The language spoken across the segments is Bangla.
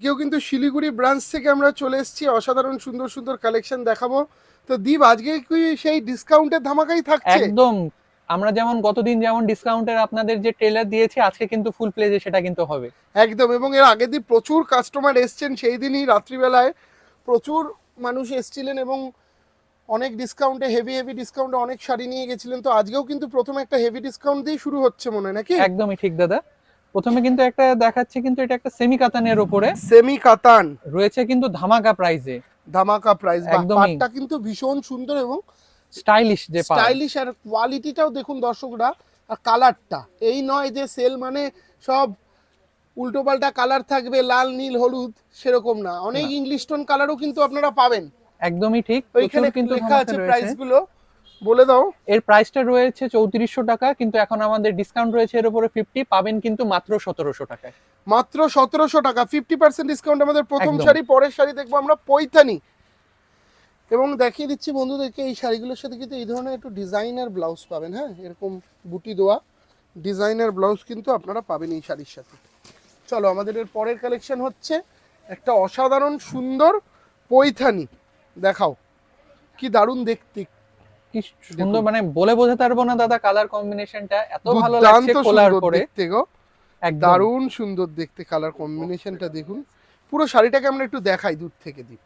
কেউ কিন্তু শিলিগুড়ি ব্রাঞ্চ থেকে আমরা চলে এসেছি অসাধারণ সুন্দর সুন্দর কালেকশন দেখাবো। তো দীপ আজকে কি সেই ডিসকাউন্টের ধামাকাই থাকছে? একদম। আমরা যেমন গতদিন যেমন ডিসকাউন্টের আপনাদের যে ট্রেলার দিয়েছি আজকে কিন্তু ফুল প্লেজে সেটা কিন্তু হবে। একদম এবং এর আগের দিন প্রচুর কাস্টমার এসছেন সেই দিনই রাত্রিবেলায় প্রচুর মানুষ এসছিলেন এবং অনেক ডিসকাউন্টে হেভি হেভি ডিসকাউন্টে অনেক শাড়ি নিয়ে গেছিলেন। তো আজকেও কিন্তু প্রথমে একটা হেভি ডিসকাউন্ট দিয়ে শুরু হচ্ছে মনে হয় নাকি? একদমই ঠিক দাদা। প্রথমে কিন্তু একটা দেখাচ্ছে কিন্তু এটা একটা সেমি কাতানের উপরে সেমি কাতান রয়েছে কিন্তু ধামাকা প্রাইজে ধামাকা প্রাইস। পাটটা কিন্তু ভীষণ সুন্দর এবং স্টাইলিশ যে পার স্টাইলিশ আর কোয়ালিটিটাও দেখুন দর্শকরা আর কালারটা এই নয় যে সেল মানে সব উল্টোপাল্টা কালার থাকবে লাল নীল হলুদ সেরকম না। অনেক ইংলিশ টোন কালারও কিন্তু আপনারা পাবেন। একদমই ঠিক ওইখানে কিন্তু লেখা আছে রয়েছে। বলে দাও। এর প্রাইসটা রয়েছে চৌত্রিশশো টাকা কিন্তু এখন আমাদের ডিসকাউন্ট রয়েছে এর উপরে ফিফটি পাবেন কিন্তু মাত্র সতেরোশো টাকায়। মাত্র সতেরোশো টাকা ফিফটি পার্সেন্ট ডিসকাউন্ট আমাদের প্রথম শাড়ি পরের শাড়ি দেখব আমরা পৈথানি এবং দেখিয়ে দিচ্ছি বন্ধুদেরকে এই শাড়িগুলোর সাথে কিন্তু এই ধরনের একটু ডিজাইনার ব্লাউজ পাবেন হ্যাঁ? এরকম বুটি দেওয়া ডিজাইনার ব্লাউজ কিন্তু আপনারা পাবেন এই শাড়ির সাথে। চলো আমাদের এর পরের কালেকশন হচ্ছে একটা অসাধারণ সুন্দর পৈথানি দেখাও কি দারুণ দেখতে কি সুন্দর মানে বলে বোঝাতে পারব না দাদা কালার কম্বিনেশনটা এত ভালো লাগছে দেখতে দারুণ সুন্দর দেখতে কালার কম্বিনেশনটা দেখুন। পুরো শাড়িটাকে আমরা একটু দেখাই দূর থেকে দিই।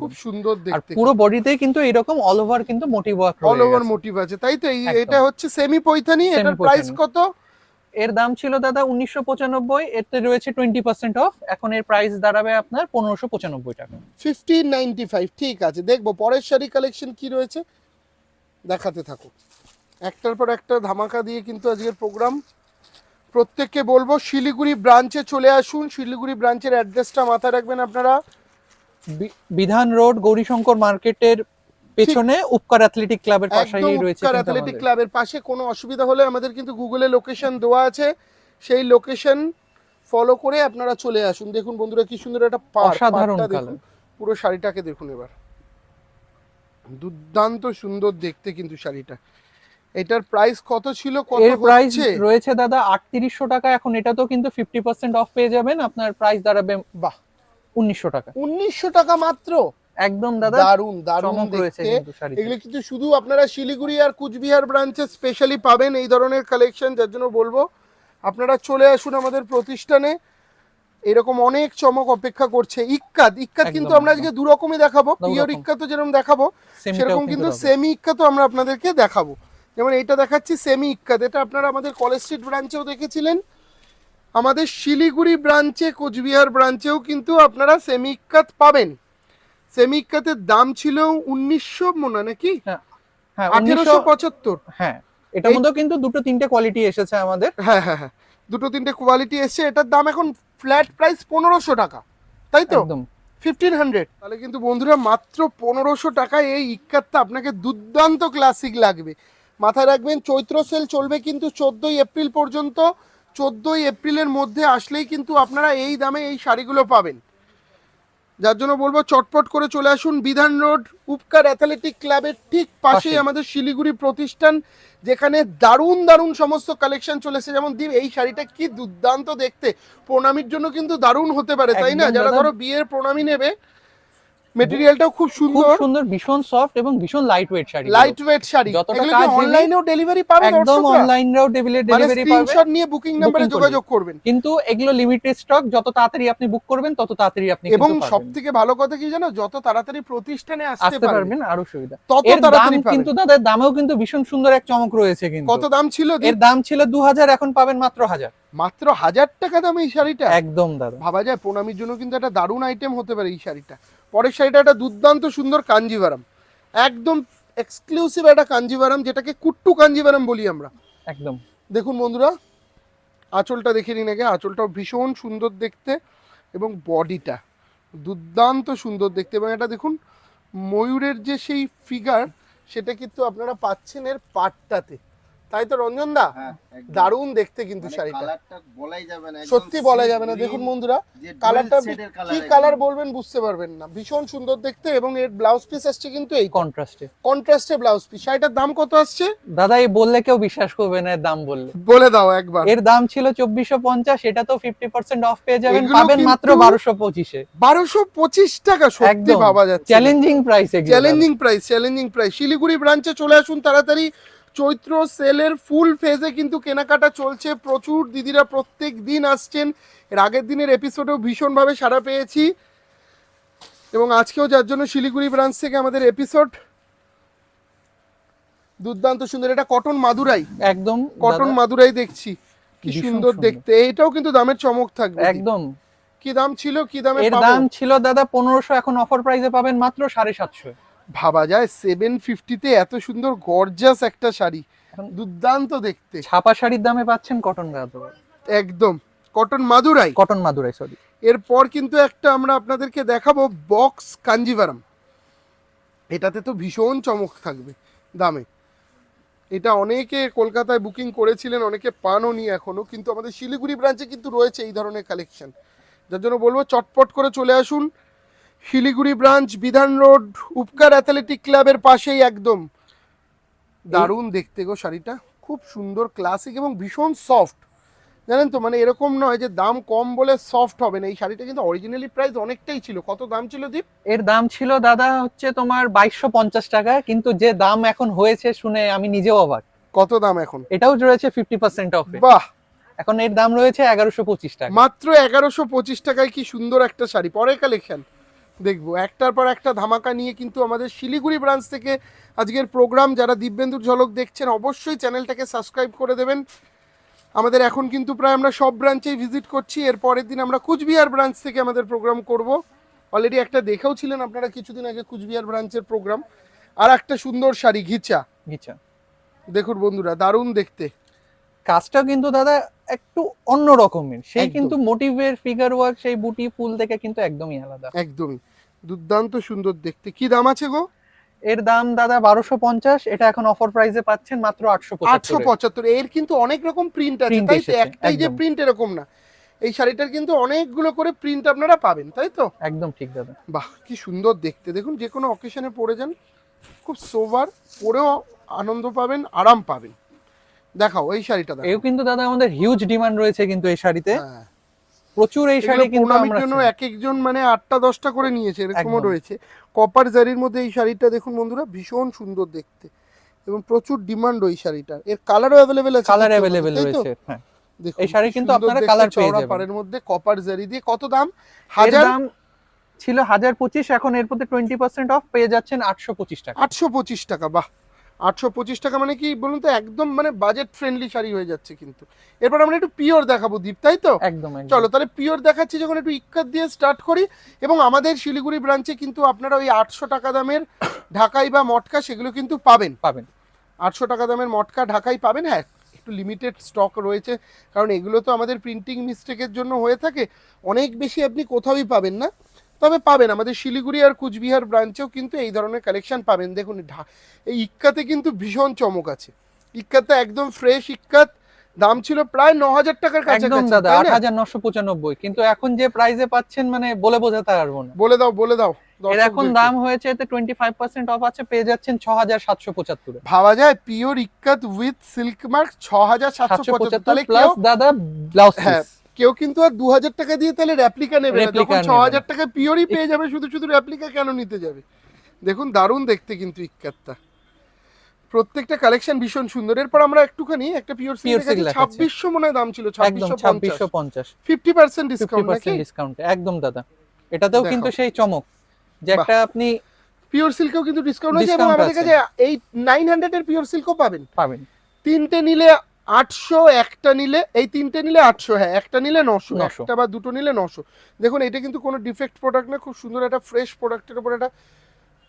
খুব সুন্দর দেখতে পুরো বডিতেই কিন্তু এরকম অল ওভার কিন্তু motif work all over motif আছে। তাই তো এটা হচ্ছে সেমি পৈথানি এটার প্রাইস কত? এর দাম ছিল দাদা উনিশশো পঁচানব্বই এতে রয়েছে টোয়েন্টি পার্সেন্ট অফ এখন এর প্রাইস দাঁড়াবে আপনার পনেরোশো পঁচানব্বই টাকা। ফিফটিন নাইনটি ফাইভ ঠিক আছে। দেখব পরের শাড়ি কালেকশন কি রয়েছে? দেখাতে থাকো একটার পর একটা ধামাকা দিয়ে কিন্তু আজকের প্রোগ্রাম। প্রত্যেককে বলব শিলিগুড়ি ব্রাঞ্চে চলে আসুন। শিলিগুড়ি ব্রাঞ্চের অ্যাড্রেসটা মাথায় রাখবেন আপনারা। বিধান রোড গৌরীশঙ্কর মার্কেটের পেছনে উপকার অ্যাথলেটিক ক্লাবের পাশেই রয়েছে উপকার অ্যাথলেটিক ক্লাবের পাশে। কোনো অসুবিধা হলে আমাদের কিন্তু গুগলে লোকেশন দেওয়া আছে। সেই লোকেশন ফলো করে আপনারা চলে আসুন। দেখুন বন্ধুরা কি সুন্দর একটা পাড় অসাধারণ দেখুন। পুরো শাড়িটাকে দেখুন এবার। দুর্দান্ত সুন্দর দেখতে কিন্তু শাড়িটা। এটার প্রাইস কত ছিল? কত এর প্রাইস রয়েছে দাদা আটত্রিশশো টাকা এখন এটা তো কিন্তু ফিফটি পার্সেন্ট অফ পেয়ে যাবেন। আপনার প্রাইস দাঁড়াবে বাহ! উনিশশো টাকা। উনিশশো টাকা মাত্র? একদম দাদা দারুণ দারুণ রয়েছে দেখতে। এগুলো কিন্তু শুধু আপনারা শিলিগুড়ি আর কুচবিহার ব্রাঞ্চে স্পেশালি পাবেন এই ধরনের কালেকশন যার জন্য বলব আপনারা চলে আসুন আমাদের প্রতিষ্ঠানে। এরকম অনেক চমক অপেক্ষা করছে। ইক্কাত ইক্কাত কিন্তু আমরা আজকে দু রকমই দেখাবো পিওর। ইক্কাতও যেরকম দেখাবো সেরকম কিন্তু। সেমি ইক্কাতও আমরা আপনাদেরকে দেখাবো। যেমন এইটা দেখাচ্ছি সেমি ইক্কাত এটা আপনারা আমাদের কলেজ স্ট্রিট ব্রাঞ্চেও দেখেছিলেন। আমাদের শিলিগুড়ি ব্রাঞ্চে কোচবিহার ব্রাঞ্চেও কিন্তু আপনারা সেমি ইক্কাত পাবেন। সেমি ইক্কাতের দাম ছিল উনিশশো মনে হয় নাকি? হ্যাঁ আঠেরোশো পঁচাত্তর। হ্যাঁ এটার মধ্যেও কিন্তু দুটো তিনটে কোয়ালিটি এসেছে আমাদের। হ্যাঁ হ্যাঁ হ্যাঁ। দুটো তিনটে কোয়ালিটি এসছে। এটার দাম এখন ফ্ল্যাট প্রাইস পনেরোশো টাকা তাই তো? একদম। ফিফটিন হান্ড্রেড তাহলে কিন্তু বন্ধুরা মাত্র পনেরোশো টাকায় এই ইক্কাতটা আপনাকে দুর্দান্ত ক্লাসিক লাগবে। মাথায় রাখবেন চৈত্র সেল চলবে কিন্তু চোদ্দোই এপ্রিল পর্যন্ত। চোদ্দোই এপ্রিলের মধ্যে আসলেই কিন্তু আপনারা এই দামে এই শাড়িগুলো পাবেন। যার জন্য বলব চটপট করে চলে আসুন বিধান রোড উপকার অ্যাথলেটিক ক্লাবের ঠিক পাশেই। আমাদের শিলিগুড়ি প্রতিষ্ঠান যেখানে দারুণ দারুণ সমস্ত কালেকশন চলেছে যেমন দীপ এই শাড়িটা কি দুর্দান্ত দেখতে। প্রণামীর জন্য কিন্তু দারুণ হতে পারে তাই না? যারা ধরো বিয়ের প্রণামী নেবে মেটেরিয়ালটাও খুব খুব সুন্দর। সুন্দর ভীষণ সফট এবং ভীষণ light weight sari light weight sari. যতটা কাজ অনলাইনেও ডেলিভারি পাবে একদম দর্শকরা? অনলাইনরাও ডেলিভারি মানে পাবে। স্ক্রিনশট নিয়ে বুকিং নাম্বারে। যোগাযোগ করবেন। কিন্তু এগুলো লিমিটেড স্টক যত তাড়াতাড়ি আপনি বুক করবেন তত তাড়াতাড়ি আপনি এবং কিন্তু সব পাবেন। থেকে ভালো কথা কি জানো? যত তাড়াতাড়ি প্রতিষ্ঠানে আসতে পারবেন আরও সুবিধা। তত তাড়াতাড়ি কিন্তু দাদা দামেও কিন্তু ভীষণ সুন্দর এক চমক রয়েছে কিন্তু। কত দাম ছিল? এর দাম ছিল দু হাজার এখন পাবেন মাত্র হাজার। মাত্র হাজার টাকা দাম এই শাড়িটা? একদম দাদা। ভাবা যায় প্রণামীর জন্য কিন্তু একটা দারুণ আইটেম হতে পারে এই শাড়িটা। পরের শাড়িটা একটা দুর্দান্ত সুন্দর কাঞ্জিভারাম। একদম এক্সক্লুসিভ একটা কাঞ্জিভারাম যেটাকে কুট্টু কাঞ্জিভারাম বলি আমরা। একদম। দেখুন বন্ধুরা আঁচলটা দেখে নিন আগে। আঁচলটাও ভীষণ সুন্দর দেখতে এবং বডিটা দুর্দান্ত সুন্দর দেখতে। এবং এটা দেখুন ময়ূরের যে সেই ফিগার সেটা কিন্তু আপনারা পাচ্ছেন এর পাটটাতে। তাই তো রঞ্জন দা হ্যাঁ। দারুণ দেখতে কিন্তু মানে শাড়িটা। কালারটা বলাই যাবে না একদম সত্যি বলা যাবে না। দেখুন বন্ধুরা কালারটা কি কালার বলবেন বুঝতে পারবেন না। ভীষণ সুন্দর দেখতে এবং এর ব্লাউজ পিস আসছে কিন্তু এই কন্ট্রাস্টে কন্ট্রাস্টে ব্লাউজ পিস শাড়িটার দাম কত আসছে? দাদা এই বললে কেউ বিশ্বাস করবে না এর দাম বললে। বলে দাও একবার। এর দাম ছিল চব্বিশশো পঞ্চাশ এটা তো ফিফটি পার্সেন্ট অফ পেয়ে যাবেন পাবেন মাত্র বারোশো পঁচিশে। বারোশো পঁচিশ টাকা সত্যি একদম। ভাবা যাচ্ছে। Challenging price challenging price challenging price Siliguri ব্রাঞ্চে চলে আসুন তাড়াতাড়ি। চৈত্র সেলের ফুল ফেজে কিন্তু কেনাকাটা চলছে। প্রচুর দিদিরা প্রত্যেক দিন আসছেন। এর আগের দিনের এপিসোডেও ভীষণভাবে সাড়া পেয়েছি। এবং আজকেও যার জন্য শিলিগুড়ি ব্রাঞ্চ থেকে আমাদের এপিসোড দুর্দান্ত সুন্দর। এটা কটন মাদুরাই। একদম কটন মাদুরাই দেখছি। কি সুন্দর। দেখতে। এইটাও কিন্তু দামের চমক থাকবে একদম। কি দাম ছিল? কি দামে এর দাম ছিল দাদা পনেরোশো এখন অফার প্রাইসে পাবেন মাত্র সাড়ে সাতশো। ভাবা যায়। সেভেন ফিফটিতে এত সুন্দর গর্জাস একটা শাড়ি। দুর্দান্ত দেখতে। ছাপা শাড়ির দামে পাচ্ছেন কটন গাদো একদম। Cotton Madurai. Cotton Madurai sorry এরপর কিন্তু একটা আমরা আপনাদেরকে দেখাবো বক্স কাঞ্জিভারাম এটাতে তো ভীষণ চমক থাকবে দামে। এটা অনেকে কলকাতায় বুকিং করেছিলেন অনেকে পানও নি এখনও কিন্তু আমাদের শিলিগুড়ি ব্রাঞ্চে কিন্তু রয়েছে এই ধরনের কালেকশন যার জন্য বলব চটপট করে চলে আসুন। শিলিগুড়ি ব্রাঞ্চ বিধান রোড উপকার অ্যাথলেটিক ক্লাবের পাশেই একদম। দারুণ দেখতে গো শাড়িটা। খুব সুন্দর ক্লাসিক এবং ভীষণ সফট জানেন তো মানে এরকম নয় যে দাম কম বলে সফট হবে না। এই শাড়িটা কিন্তু অরিজিনালি প্রাইস অনেকটাই ছিল। কত দাম ছিল দীপ? এর দাম ছিল দাদা হচ্ছে তোমার বাইশশো পঞ্চাশ টাকা কিন্তু যে দাম এখন হয়েছে শুনে আমি নিজেও অবাক। কত দাম এখন? এটাও রয়েছে ফিফটি পার্সেন্ট অফে বাহ! এখন এর দাম রয়েছে এগারোশো পঁচিশ টাকা। মাত্র এগারোশো পঁচিশ টাকায় কি সুন্দর একটা শাড়ি। পরের কালেকশন। দেখব। একটার পর একটা ধামাকা নিয়ে কিন্তু আমাদের শিলিগুড়ি ব্রাঞ্চ থেকে আজকের প্রোগ্রাম যারা দিব্যেন্দুর ঝলক দেখছেন অবশ্যই চ্যানেলটাকে সাবস্ক্রাইব করে দেবেন। আমাদের এখন কিন্তু প্রায় আমরা সব ব্রাঞ্চেই ভিজিট করছি। এর পরের দিন আমরা কুচবিহার ব্রাঞ্চ থেকে আমাদের প্রোগ্রাম করব। অলরেডি একটা দেখেও ছিলেন আপনারা কিছুদিন আগে কুচবিহার ব্রাঞ্চের প্রোগ্রাম আর একটা সুন্দর শাড়ি ঘিচা। ঘিচা। দেখুন বন্ধুরা দারুণ দেখতে। কাজটা কিন্তু দাদা একটু অন্য রকমের সেই কিন্তু মোটিভের ফিগার ওয়ার্ক সেই বুটি ফুল থেকে কিন্তু একদমই আলাদা। একদমই। দুর্দান্ত সুন্দর দেখতে। কি দাম আছে গো? এর দাম দাদা বারোশো পঞ্চাশ এটা এখন অফার প্রাইসে পাচ্ছেন মাত্র আটশো আটশো পঁচাত্তর এর কিন্তু অনেক রকম প্রিন্ট আছে তাই তো? একটাই যে প্রিন্ট এরকম না। এই শাড়িটার কিন্তু অনেকগুলো করে প্রিন্ট আপনারা পাবেন তাই তো? একদম ঠিক দাদা। বাহ কি সুন্দর দেখতে। দেখুন যে কোনো অকেশনে পরে যান খুব সোবার পরেও আনন্দ পাবেন আরাম পাবেন। দেখাও এই শাড়িটা এও কিন্তু দাদা আমাদের হিউজ ডিমান্ড রয়েছে কিন্তু এই শাড়িতে। হ্যাঁ। প্রচুর এই শাড়ি কিন্তু আমরা জন্য এক একজন মানে আটটা দশটা করে নিয়েছে এরকমও রয়েছে। কপার জারির মধ্যে এই শাড়িটা দেখুন বন্ধুরা ভীষণ সুন্দর দেখতে। এবং প্রচুর ডিমান্ড ওই শাড়িটার। এর কালারও অ্যাভেলেবেল আছে কালার অ্যাভেলেবেল মধ্যে? রয়েছে হ্যাঁ। এই শাড়ি কিন্তু আপনারা colour পেয়ে যাবেন। পাড়ের মধ্যে কপার জারি দিয়ে কত দাম? হাজার দাম ছিল হাজার পঁচিশ এখন এর প্রতি টোয়েন্টি পার্সেন্ট অফ পেয়ে যাচ্ছেন আটশো পঁচিশ টাকা। আটশো পঁচিশ টাকা বাহ। আটশো পঁচিশ টাকা মানে কি বলুন তো একদম মানে বাজেট ফ্রেন্ডলি শাড়ি হয়ে যাচ্ছে কিন্তু। এরপর আমরা একটু পিওর দেখাবো দীপ তাই তো? একদম। চলো তাহলে পিওর দেখাচ্ছি যখন একটু ইক্কাত দিয়ে স্টার্ট করি এবং আমাদের শিলিগুড়ি ব্রাঞ্চে কিন্তু আপনারা ওই আটশো টাকা দামের ঢাকাই বা মটকা সেগুলো কিন্তু পাবেন। পাবেন। আটশো টাকা দামের মটকা ঢাকাই পাবেন হ্যাঁ একটু লিমিটেড স্টক রয়েছে কারণ এগুলো তো আমাদের প্রিন্টিং মিস্টেকের জন্য হয়ে থাকে। অনেক বেশি আপনি কোথাওই পাবেন না। তবে পাবেন। আমাদের শিলিগুড়ি আর কুচবিহার ব্রাঞ্চেও কিন্তু এই ধরনের কালেকশন পাবেন। দেখুন এই ইক্কাতে কিন্তু ভীষণ চমক আছে। ইক্কাতে একদম ফ্রেশ ইক্কাত। দাম ছিল প্রায় ন হাজার টাকার কাছাকাছি দাদা আট হাজার নশো পঁচানব্বই। কিন্তু এখন যে প্রাইসে পাচ্ছেন মানে বলে বোঝাতে পারব না। বলে দাও বলে দাও। এর এখন দাম হয়েছে এতে টোয়েন্টি ফাইভ পার্সেন্ট অফ আছে পেয়ে যাচ্ছেন ছ হাজার সাতশো পঁচাত্তরে। ভাবা যায় pure ikat with silk mark ছ হাজার সাতশো সাতশো পঁচাত্তর পঁচাত্তর তাহলে প্লাস দাদা ব্লাউজ হ্যাঁ কেউ কিন্তু আর দু হাজার টাকা দিয়ে তাহলে রেপ্লিকা নেবে না। যখন ছ হাজার টাকা পিওরই পেয়ে যাবে শুধু শুধু রেপ্লিকা কেন নিতে যাবে? দেখুন দারুণ দেখতে কিন্তু ইক্কাতটা প্রত্যেকটা কালেকশন ভীষণ সুন্দর। এরপর আমরা একটুখানি একটা পিওর সিল্ক দেখাচ্ছি। দেখাচ্ছি। ছাব্বিশশো মনে হয় দাম ছিল একদম ছাব্বিশশো ছাব্বিশশো পঞ্চাশ। ফিফটি পার্সেন্ট ফিফটি ডিসকাউন্ট নাকি? পার্সেন্ট ডিসকাউন্ট একদম দাদা। এটাতেও কিন্তু সেই চমক যে একটা আপনি পিওর সিল্কেও কিন্তু ডিসকাউন্ট আছে এবং আমাদের কাছে এই নাইন হান্ড্রেড এর পিওর সিল্কও পাবেন। পাবেন। তিনটে নিলে আটশো একটা নিলে এই তিনটে নিলে আটশো হ্যাঁ একটা নিলে নশো 900 একটা বা দুটো নিলে নশো। দেখুন এটা কিন্তু কোনো ডিফেক্ট প্রোডাক্ট না খুব সুন্দর একটা ফ্রেশ প্রোডাক্টের উপর একটা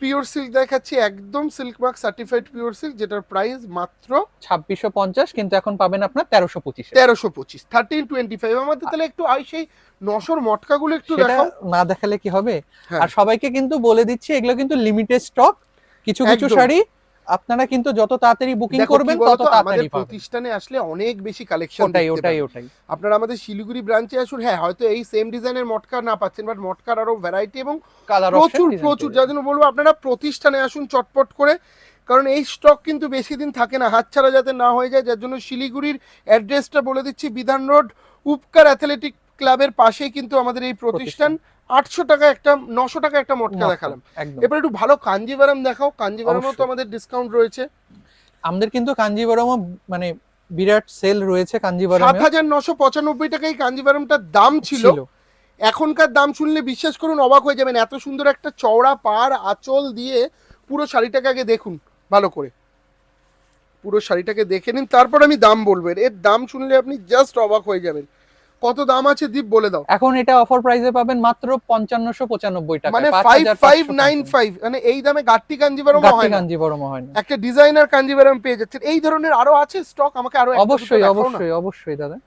পিওর সিল্ক দেখাচ্ছি একদম silk mark certified pure silk যেটার প্রাইস মাত্র ছাব্বিশশো পঞ্চাশ কিন্তু এখন পাবেন আপনার তেরোশো পঁচিশ। তেরোশো পঁচিশ থার্টিন টোয়েন্টি ফাইভ আমাদের তাহলে একটু আই সেই নশোর মটকাগুলো একটু দেখাও। না দেখালে কি হবে? হ্যাঁ। আর সবাইকে কিন্তু বলে দিচ্ছি এগুলো কিন্তু লিমিটেড স্টক কিছু কিছু শাড়ি আপনারা কিন্তু যত তাড়াতাড়ি বুকিং করবেন তত তাড়াতাড়ি পাবেন। প্রতিষ্ঠানে আসলে অনেক বেশি কালেকশন ওটাই ওটাই ওটাই। আপনারা আমাদের শিলিগুড়ি ব্রাঞ্চে আসুন। হ্যাঁ হয়তো এই সেম ডিজাইনের মটকা না পাচ্ছেন বাট মটকার আরও ভ্যারাইটি এবং কালার প্রচুর প্রচুর। যার জন্য বলব আপনারা প্রতিষ্ঠানে আসুন চটপট করে কারণ এই স্টক কিন্তু বেশি দিন থাকে না হাতছাড়া যাতে না হয়ে যায়। যার জন্য শিলিগুড়ির অ্যাড্রেসটা বলে দিচ্ছি বিধান রোড উপকার অ্যাথলেটিক ক্লাবের পাশেই কিন্তু আমাদের এই প্রতিষ্ঠান। আটশো টাকা একটা নশো টাকা একটা মটকা দেখালাম। এবার একটু ভালো কাঞ্জিভারাম দেখাও। কাঞ্জিভারামও তো আমাদের ডিসকাউন্ট রয়েছে। আমাদের কিন্তু কাঞ্জিবরমও মানে বিরাট সেল রয়েছে সাত হাজার নশো পঁচানব্বই টাকা এই কাঞ্জিভারামটার দাম ছিল। এখনকার দাম শুনলে বিশ্বাস করুন অবাক হয়ে যাবেন। এত সুন্দর একটা চওড়া পাড় আঁচল দিয়ে পুরো শাড়িটাকে আগে দেখুন ভালো করে। পুরো শাড়িটাকে দেখে নিন তারপর আমি দাম বলব। এর- এর দাম শুনলে আপনি জাস্ট অবাক হয়ে যাবেন। কত দাম আছে দীপ বলে দাও। এখন এটা অফার প্রাইসে পাবেন মাত্র পঞ্চান্নশো পঁচানব্বই টাকা মানে ফাইভ ফাইভ নাইন ফাইভ মানে এই দামে গাট্টি কাঞ্জিভারম হয় না। কাঞ্জিবরম হয় না। একটা ডিজাইনার কাঞ্জিভারম পেয়ে যাচ্ছেন। এই ধরনের আরও আছে স্টক আমাকে আরও অবশ্যই অবশ্যই অবশ্যই দাদা।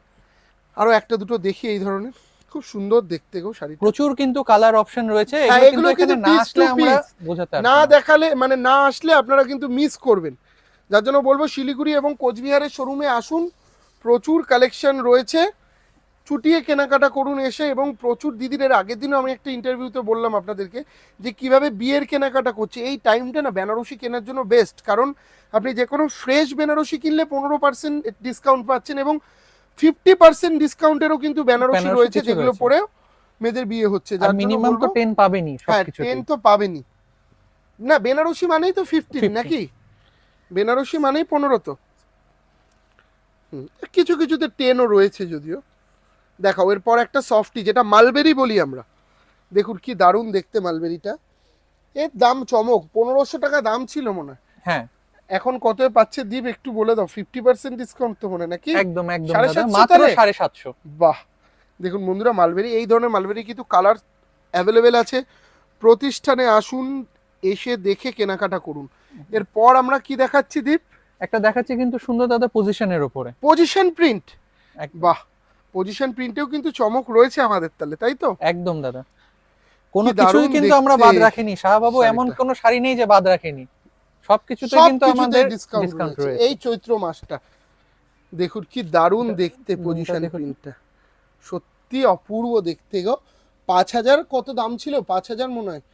আরও একটা দুটো দেখি এই ধরনের। খুব সুন্দর দেখতে গো শাড়িটা। প্রচুর কিন্তু কালার অপশন রয়েছে। হ্যাঁ, এগুলো কিন্তু না আসলে আমরা বোঝাতে না। দেখালে মানে না আসলে আপনারা কিন্তু মিস করবেন। যার জন্য বলব শিলিগুড়ি এবং কোচবিহারের শোরুমে আসুন। প্রচুর কালেকশন রয়েছে। চুটিয়ে কেনাকাটা করুন এসে এবং প্রচুর দিদির এর আগের দিনও আমি একটা ইন্টারভিউতে বললাম আপনাদেরকে যে কীভাবে বিয়ের কেনাকাটা করছে। এই টাইমটা না বেনারসি কেনার জন্য বেস্ট কারণ আপনি যে কোনো ফ্রেশ বেনারসি কিনলে পনেরো পার্সেন্ট ডিসকাউন্ট পাচ্ছেন এবং ফিফটি পার্সেন্ট ডিসকাউন্টেরও কিন্তু বেনারসি রয়েছে যেগুলো। পরে মেয়েদের বিয়ে হচ্ছে। যার মিনিমাম তো পাবেনই হ্যাঁ টেন তো পাবেনই। না বেনারসি মানেই তো ফিফটিন 15 নাকি? বেনারসি মানেই পনেরো তো। হুম, কিছু কিছুতে টেনও রয়েছে যদিও। দেখাও এরপর একটা সফটি যেটা মালবেরি বলি আমরা। দেখুন কি দারুণ দেখতে মালবেরিটা এর দাম চমক পনেরোশো টাকা দাম ছিল মনে হয়। হ্যাঁ। এখন কত পাচ্ছে দ্বীপ একটু বলে দাও ফিফটি পার্সেন্ট ডিসকাউন্ট তো মনে নাকি? একদম একদম সাড়ে সাতশো মাত্র সাড়ে সাতশো। বাহ! দেখুন বন্ধুরা মালবেরি এই ধরনের মালবেরি কিন্তু কালার অ্যাভেলেবেল আছে। প্রতিষ্ঠানে আসুন এসে দেখে কেনাকাটা করুন। এরপর আমরা কি দেখাচ্ছি দীপ? একটা দেখাচ্ছে কিন্তু সুন্দর দাদা পজিশনের উপরে। Position print. বাহ! পজিশন প্রিন্টেও কিন্তু চমক রয়েছে আমাদের তাহলে তাই তো? একদম দাদা। কোনো কিছুই কিন্তু আমরা বাদ রাখিনি। শাহবাবু এমন। কোনো শাড়ি নেই যে বাদ রাখিনি। সবকিছুতে কিন্তু আমাদের ডিসকাউন্ট রয়েছে। এই চৈত্র মাসটা। দেখুন কি দারুণ দেখতে পজিশন প্রিন্টটা সত্যি অপূর্ব দেখতে গো। পাঁচ হাজার কত দাম ছিল? পাঁচ হাজার মনে হয়।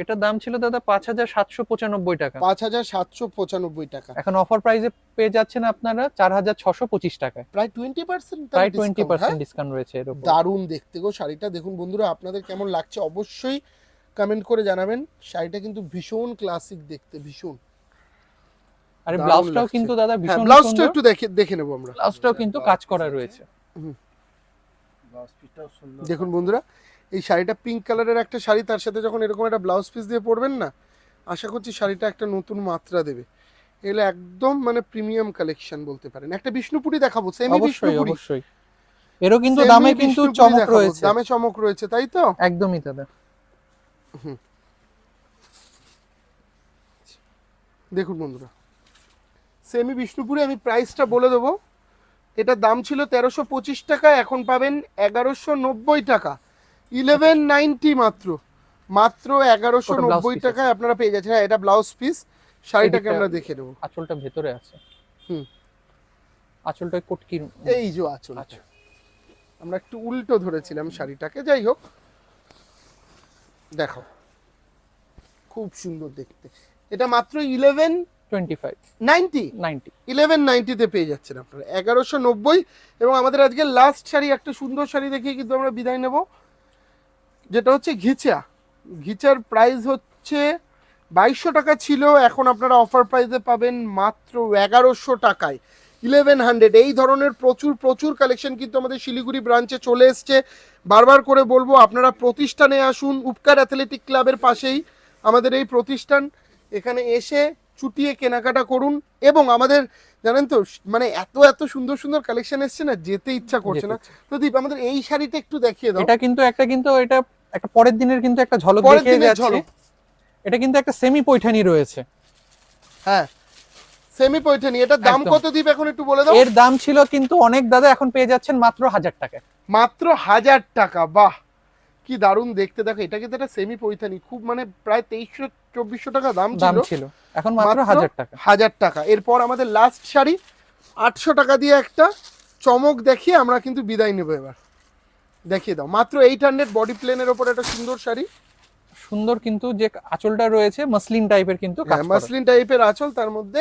এটার দাম ছিল দাদা পাঁচ হাজার সাতশো পঁচানব্বই টাকা। পাঁচ হাজার সাতশো পঁচানব্বই টাকা। এখন অফার প্রাইসে পেয়ে যাচ্ছেন আপনারা চার হাজার ছশো পঁচিশ টাকায়। প্রায় টোয়েন্টি পার্সেন্ট প্রায় টোয়েন্টি পার্সেন্ট ডিসকাউন্ট রয়েছে এর দারুণ দেখতে গো শাড়িটা। দেখুন বন্ধুরা আপনাদের কেমন লাগছে অবশ্যই কমেন্ট করে জানাবেন। শাড়িটা কিন্তু ভীষণ ক্লাসিক দেখতে ভীষণ। আর ব্লাউজটাও কিন্তু দাদা হ্যাঁ ভীষণ ব্লাউজটা একটু দেখে দেখে নেব আমরা। ব্লাউজটাও কিন্তু কাজ করা রয়েছে। দেখুন বন্ধুরা এই শাড়িটা পিঙ্ক কালারের একটা শাড়ি তার সাথে যখন এরকম একটা ব্লাউজ পিস দিয়ে পরবেন না আশা করছি শাড়িটা একটা নতুন মাত্রা দেবে। এগুলো একদম মানে প্রিমিয়াম কালেকশন বলতে পারেন। একটা বিষ্ণুপুরি দেখাবো সেমি বিষ্ণুপুরি। অবশ্যই। এরও কিন্তু দামে কিন্তু চমক রয়েছে। দামে চমক রয়েছে তাই তো? একদমই দাদা দেখুন বন্ধুরা সেমি বিষ্ণুপুরে আমি প্রাইসটা বলে দেবো। এটার দাম ছিল তেরোশো পঁচিশ টাকা এখন পাবেন এগারোশো নব্বই টাকা। ইলেভেন নাইনটি মাত্র। মাত্র এগারোশো নব্বই টাকায় আপনারা পেয়ে যাচ্ছেন। হ্যাঁ এটা ব্লাউজ পিস শাড়িটাকে আমরা দেখে নেব। আঁচলটা ভেতরে আছে। হুম। আঁচলটা কটকির এই যে আচল। আচ্ছা। আমরা একটু উল্টো ধরেছিলাম শাড়িটাকে। যাই হোক। দেখো। খুব সুন্দর দেখতে। এটা মাত্র eleven twenty five ninety? Ninety. Eleven নাইনটিতে পেয়ে যাচ্ছেন আপনারা। এগারোশো নব্বই। এবং আমাদের আজকে লাস্ট শাড়ি একটা সুন্দর শাড়ি দেখিয়ে কিন্তু আমরা বিদায় নেব। যেটা হচ্ছে ঘিচা। ঘিচার প্রাইস হচ্ছে বাইশশো টাকা ছিল এখন আপনারা অফার প্রাইসে পাবেন মাত্র এগারোশো টাকায়। ইলেভেন হান্ড্রেড এই ধরনের প্রচুর প্রচুর কালেকশন কিন্তু আমাদের শিলিগুড়ি ব্রাঞ্চে চলে এসছে। বারবার করে বলব আপনারা প্রতিষ্ঠানে আসুন উপকার অ্যাথলেটিক ক্লাবের পাশেই আমাদের এই প্রতিষ্ঠান। এখানে এসে চুটিয়ে কেনাকাটা করুন এবং আমাদের জানেন তো মানে এত এত সুন্দর সুন্দর কালেকশন এসছে না যেতে ইচ্ছা করছে না। তো দীপ আমাদের এই শাড়িটা একটু দেখিয়ে দাও। এটা কিন্তু একটা কিন্তু এটা একটা পরের দিনের কিন্তু একটা ঝলক দেখিয়ে যাচ্ছে। এটা কিন্তু একটা সেমি পৈঠানি রয়েছে। হ্যাঁ সেমি পয়ঠানি এটার দাম কত দীপ এখন একটু বলে দাও? এর দাম ছিল কিন্তু অনেক দাদা এখন পেয়ে যাচ্ছেন মাত্র হাজার টাকা মাত্র হাজার টাকা বাহ! কি দারুণ দেখতে। দেখো এটা কিন্তু একটা সেমি পৈথানি খুব মানে প্রায় তেইশশো চব্বিশশো টাকা দাম দাম ছিল। এখন মাত্র মাত্র হাজার টাকা। হাজার টাকা। এরপর আমাদের লাস্ট শাড়ি আটশো টাকা দিয়ে একটা চমক দেখিয়ে আমরা কিন্তু বিদায় নেব এবার। দেখিয়ে দাও। মাত্র এইট হান্ড্রেড বডি প্লেনের ওপর একটা সুন্দর শাড়ি। সুন্দর কিন্তু যে আঁচলটা রয়েছে মাসলিন টাইপের কিন্তু হ্যাঁ মাসলিন টাইপের আঁচল তার মধ্যে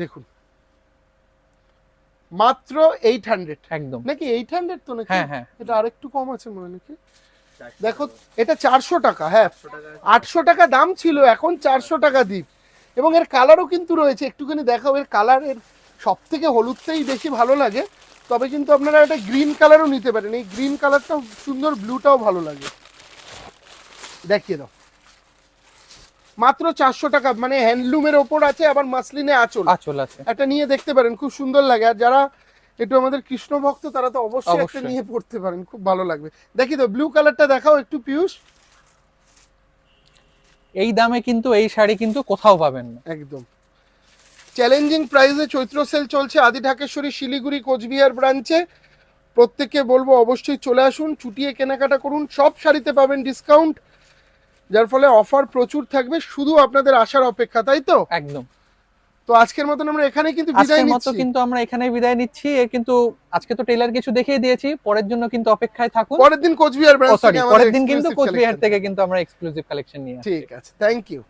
দেখুন। মাত্র এইট হান্ড্রেড একদম। নাকি এইট হান্ড্রেড তো নাকি? হ্যাঁ হ্যাঁ। এটা আরেকটু কম আছে মনে হয় নাকি? দেখো এটা চারশো টাকা হ্যাঁ। আটশো টাকা দাম ছিল এখন চারশো টাকা দ্বীপ এবং এর কালারও কিন্তু রয়েছে। একটুখানি দেখাও এর কালারের সব থেকে হলুদটাই বেশি ভালো লাগে। তবে কিন্তু আপনারা একটা গ্রিন কালারও নিতে পারেন। এই গ্রিন কালারটাও সুন্দর ব্লুটাও ভালো লাগে। দেখিয়ে দাও। মাত্র চারশো টাকা মানে হ্যান্ডলুমের ওপর আছে আবার মাসলিনে আঁচল। আঁচল আছে। একটা নিয়ে দেখতে পারেন খুব সুন্দর লাগে। আর যারা একটু আমাদের কৃষ্ণ ভক্ত তারা তো অবশ্যই একটা অবশ্যই। নিয়ে পড়তে পারেন খুব ভালো লাগবে। দেখি তো ব্লু কালারটা দেখাও একটু পিয়ুষ এই দামে কিন্তু এই শাড়ি কিন্তু কোথাও পাবেন না। একদম। চ্যালেঞ্জিং প্রাইসে চৈত্র সেল চলছে আদি ঢাকেশ্বরী শিলিগুড়ি কোচবিহার ব্রাঞ্চে প্রত্যেককে বলব অবশ্যই চলে আসুন চুটিয়ে কেনাকাটা করুন। সব শাড়িতে পাবেন ডিসকাউন্ট যার ফলে অফার প্রচুর থাকবে। শুধু আপনাদের আসার অপেক্ষা তাই তো? একদম। তো আজকের মতন আমরা এখানে কিন্তু বিদায় আজকের মতো নিচ্ছি। কিন্তু আমরা এখানেই বিদায় নিচ্ছি। কিন্তু আজকে তো টেলার কিছু দেখিয়ে দিয়েছি। পরের জন্য কিন্তু অপেক্ষায় থাকুন। পরের দিন কোচবিহার ব্রাঞ্চ সরি থেকে পরের দিন কিন্তু কোচবিহার থেকে কিন্তু আমরা এক্সক্লুসিভ কালেকশন নিয়ে আসছি। ঠিক আছে থ্যাংক ইউ